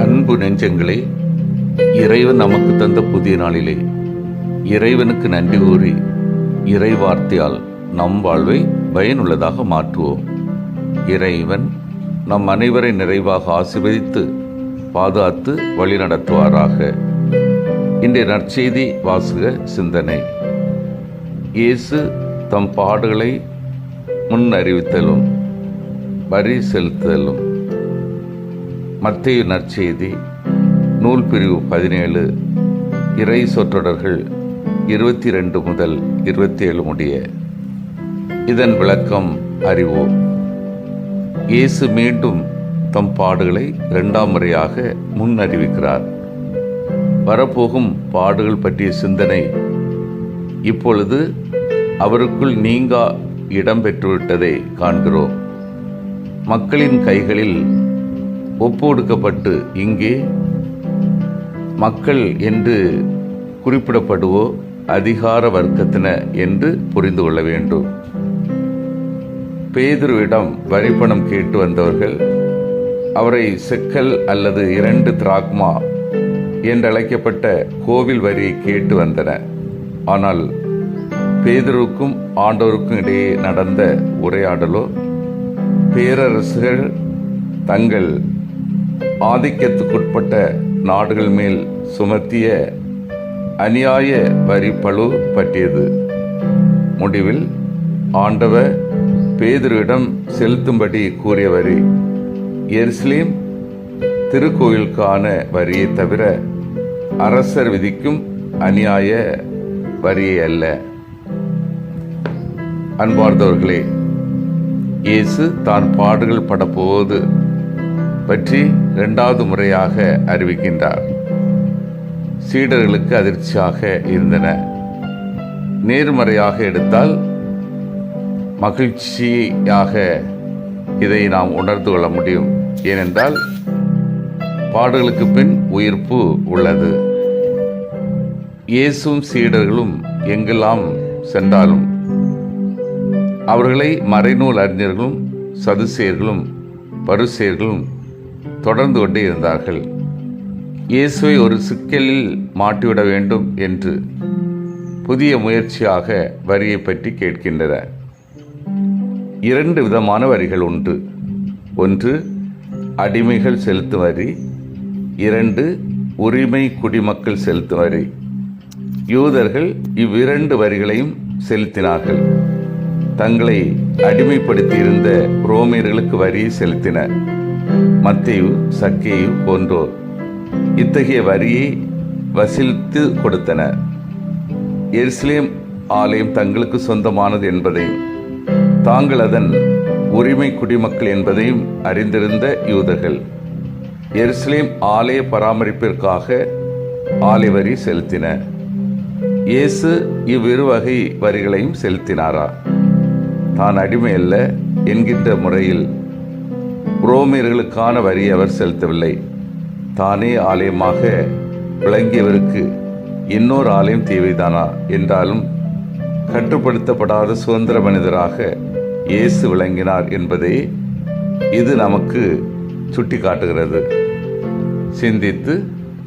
அன்பு நெஞ்சங்களே இறைவன் நமக்கு தந்த புதிய நாளிலே இறைவனுக்கு நன்றி கூறி இறை வார்த்தையால் நம் வாழ்வை பயனுள்ளதாக மாற்றுவோம். இறைவன் நம் அனைவரை நிறைவாக ஆசிர்வதித்து பாதுகாத்து வழிநடத்துவாராக. இன்றைய நற்செய்தி வாசுக சிந்தனை. இயேசு தம் பாடுகளை முன் அறிவித்தலும் வரி செலுத்துதலும் மத்திய நற்செய்தி நூல் பிரிவு பதினேழு இறை சொற்றொடர்கள் இருபத்தி ரெண்டு முதல் இருபத்தி ஏழு முடிய. இதன் விளக்கம் அறிவோம். இயேசு மீண்டும் தம் பாடுகளை இரண்டாம் முறையாக முன் அறிவிக்கிறார். வரப்போகும் பாடுகள் பற்றிய சிந்தனை இப்பொழுது அவருக்குள் நீங்கா இடம் பெற்றுவிட்டதை காண்கிறோம். மக்களின் கைகளில் ஒப்புடுக்கப்பட்டு இங்கே மக்கள் என்று குறிப்பிடப்படுவோ அதிகார வர்க்கத்தின என்று புரிந்து கொள்ள வேண்டும். பேதுருவிடம் வரிப்பணம் கேட்டு வந்தவர்கள் அவரை செக்கல் அல்லது இரண்டு திராக்மா என்றழைக்கப்பட்ட கோவில் வரியை கேட்டு வந்தனர் ஆனால் பேதருக்கும் ஆண்டவருக்கும் இடையே நடந்த உரையாடலோ பேரரசுகள் தங்கள் ஆதிக்கத்துக்குட்பட்ட நாடுகள் மேல் சுமத்திய அநியாய வரி பழு பற்றியது. முடிவில் ஆண்டவர் பேதரிடம் செலுத்தும்படி கூறிய வரி எருசலேம் திருக்கோயிலுக்கான வரியை தவிர அரசர் விதிக்கும் அநியாய வரியை அல்ல. அன்பார்ந்தவர்களே இயேசு தான் பாடுகள் படப்போவது பற்றி இரண்டாவது முறையாக அறிவிக்கின்றார். சீடர்களுக்கு அதிர்ச்சியாக இருந்தன. நேர்மறையாக எடுத்தால் மகிழ்ச்சியாக இதை நாம் உணர்ந்து கொள்ள முடியும். ஏனென்றால் பாடுகளுக்கு பின் உயிர்ப்பு உள்ளது. இயேசும் சீடர்களும் எங்கெல்லாம் சென்றாலும் அவர்களை மறைநூல் அறிஞர்களும் சதுசேர்களும் பருசேர்களும் தொடர்ந்து கொண்டே இருந்தார்கள். இயேசுவை ஒரு சிக்கலில் மாட்டிவிட வேண்டும் என்று புதிய முயற்சியாக வரியை பற்றி கேட்கின்றனர் இரண்டு விதமான வரிகள் உண்டு. ஒன்று அடிமைகள் செலுத்தும் வரி. இரண்டு உரிமை குடிமக்கள் செலுத்தும் வரி. யூதர்கள் இவ்விரண்டு வரிகளையும் செலுத்தினார்கள். தங்களை அடிமைப்படுத்தியிருந்த ரோமியர்களுக்கு வரியை செலுத்தினர். மத்தையு சக்கேயு போன்றோர் இத்தகைய வரியை வசூலித்து கொடுத்தனர். எருசலேம் ஆலயம் தங்களுக்கு சொந்தமானது என்பதையும் தாங்கள் அதன் உரிமை குடிமக்கள் என்பதையும் அறிந்திருந்த யூதர்கள் எருசலேம் ஆலய பராமரிப்பிற்காக ஆலை வரி செலுத்தின இயேசு இவ்விரு வகை வரிகளையும் செலுத்தினாரா? தான் அடிமை அல்ல என்கின்ற முறையில் புரோமியர்களுக்கான வரி அவர் செலுத்தவில்லை. தானே ஆலயமாக விளங்கியவருக்கு இன்னொரு ஆலயம் தேவைதானா? என்றாலும் கட்டுப்படுத்தப்படாத சுதந்திர மனிதராக இயேசு விளங்கினார் என்பதை இது நமக்கு சுட்டி காட்டுகிறது சிந்தித்து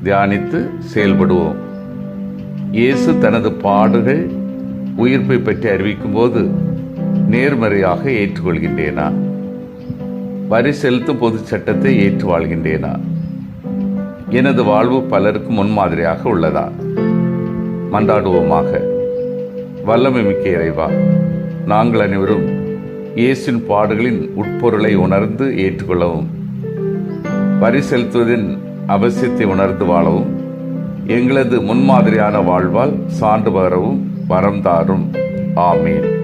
தியானித்து செயல்படுவோம். இயேசு தனது பாடுகள் உயிர்ப்பை பற்றி அறிவிக்கும் போது நேர்மறையாக ஏற்றுக்கொள்கின்றேனா? வரி செலுத்தும் பொது சட்டத்தை ஏற்று வாழ்கின்றேனா? எனது வாழ்வு பலருக்கு முன்மாதிரியாக உள்ளதா? மன்றாடுவோமாக. வல்லமை மிக்க இறைவா நாங்கள் அனைவரும் இயேசின் பாடுகளின் உட்பொருளை உணர்ந்து ஏற்றுக்கொள்ளவும் வரி செலுத்துவதின் அவசியத்தை உணர்ந்து வாழவும் எங்களது முன்மாதிரியான வாழ்வால் சான்று பகரவும் வரம் தாரும். ஆமீன்.